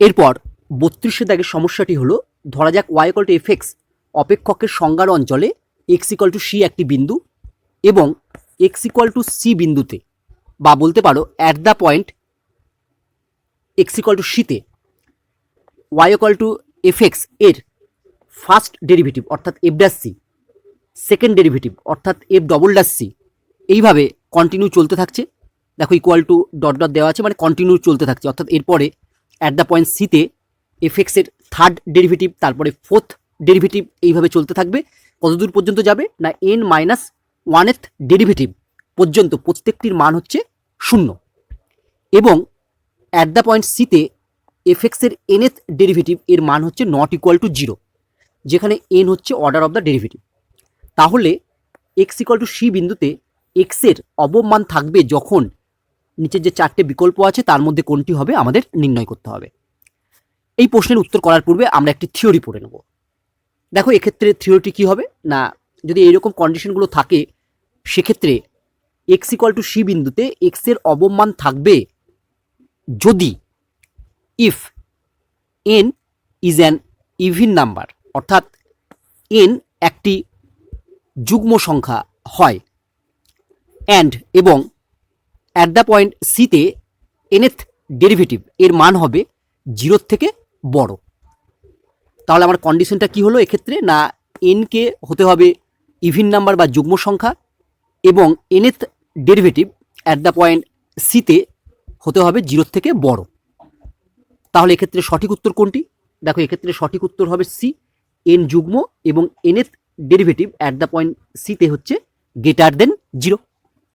এরপর বত্রিশে দাগের সমস্যাটি হলো, ধরা যাক Y equal to F X অপেক্ষকের সংজ্ঞার অঞ্চলে এক্স ইকল টু সি একটি বিন্দু এবং এক্স ইকল টু সি বিন্দুতে, বা বলতে পারো at the point X equal to সিতে ওয়াই ইকল টু এফ এক্সের ফার্স্ট ডেরিভেটিভ অর্থাৎ F dash C second derivative অর্থাৎ এফ ডবল ড্যাশ সি এইভাবে কন্টিনিউ চলতে থাকছে। দেখো ইকুয়াল টু ডট ডট দেওয়া আছে মানে কন্টিনিউ চলতে থাকছে, অর্থাৎ এরপরে অ্যাট দ্য পয়েন্ট সিতে এফ এক্সের থার্ড ডেরিভেটিভ তারপরে ফোর্থ ডেরিভেটিভ এইভাবে চলতে থাকবে। কতদূর পর্যন্ত যাবে? না এন মাইনাস ওয়ানেথ ডেরিভেটিভ পর্যন্ত প্রত্যেকটির মান হচ্ছে শূন্য। এবং অ্যাট দ্য পয়েন্ট সিতে এফ এক্সের এনএথ ডেরিভেটিভ এর মান হচ্ছে নট ইকুয়াল টু জিরো যেখানে এন হচ্ছে অর্ডার অফ দ্য ডেরিভেটিভ তাহলে এক্স ইকুয়াল টু সি বিন্দুতে এক্সের অবমান থাকবে যখন নিচের যে চারটে বিকল্প আছে, তার মধ্যে কোনটি হবে আমাদের নির্ণয় করতে হবে। এই প্রশ্নের উত্তর করার পূর্বে আমরা একটি থিওরি পড়ে নেব। দেখো, এক্ষেত্রে থিওরিটি কী হবে? না, যদি এইরকম কন্ডিশনগুলো থাকে, সেক্ষেত্রে এক্স ইকুয়াল টু সি বিন্দুতে এক্সের অবমান থাকবে যদি if n is an even number অর্থাৎ এন একটি যুগ্ম সংখ্যা হয় অ্যান্ড এবং অ্যাট দ্য পয়েন্ট সিতে এনএথ ডেরিভেটিভ এর মান হবে জিরোর থেকে বড়। তাহলে আমার কন্ডিশনটা কি হলো এক্ষেত্রে? না এনকে হতে হবে ইভিন নাম্বার বা যুগ্ম সংখ্যা এবং nth derivative at the point সিতে হতে হবে জিরোর থেকে বড়। তাহলে এক্ষেত্রে সঠিক উত্তর কোনটি? দেখো, এক্ষেত্রে সঠিক উত্তর হবে সি এন যুগ্ম এবং nth derivative at the point সিতে হচ্ছে গ্রেটার দেন জিরো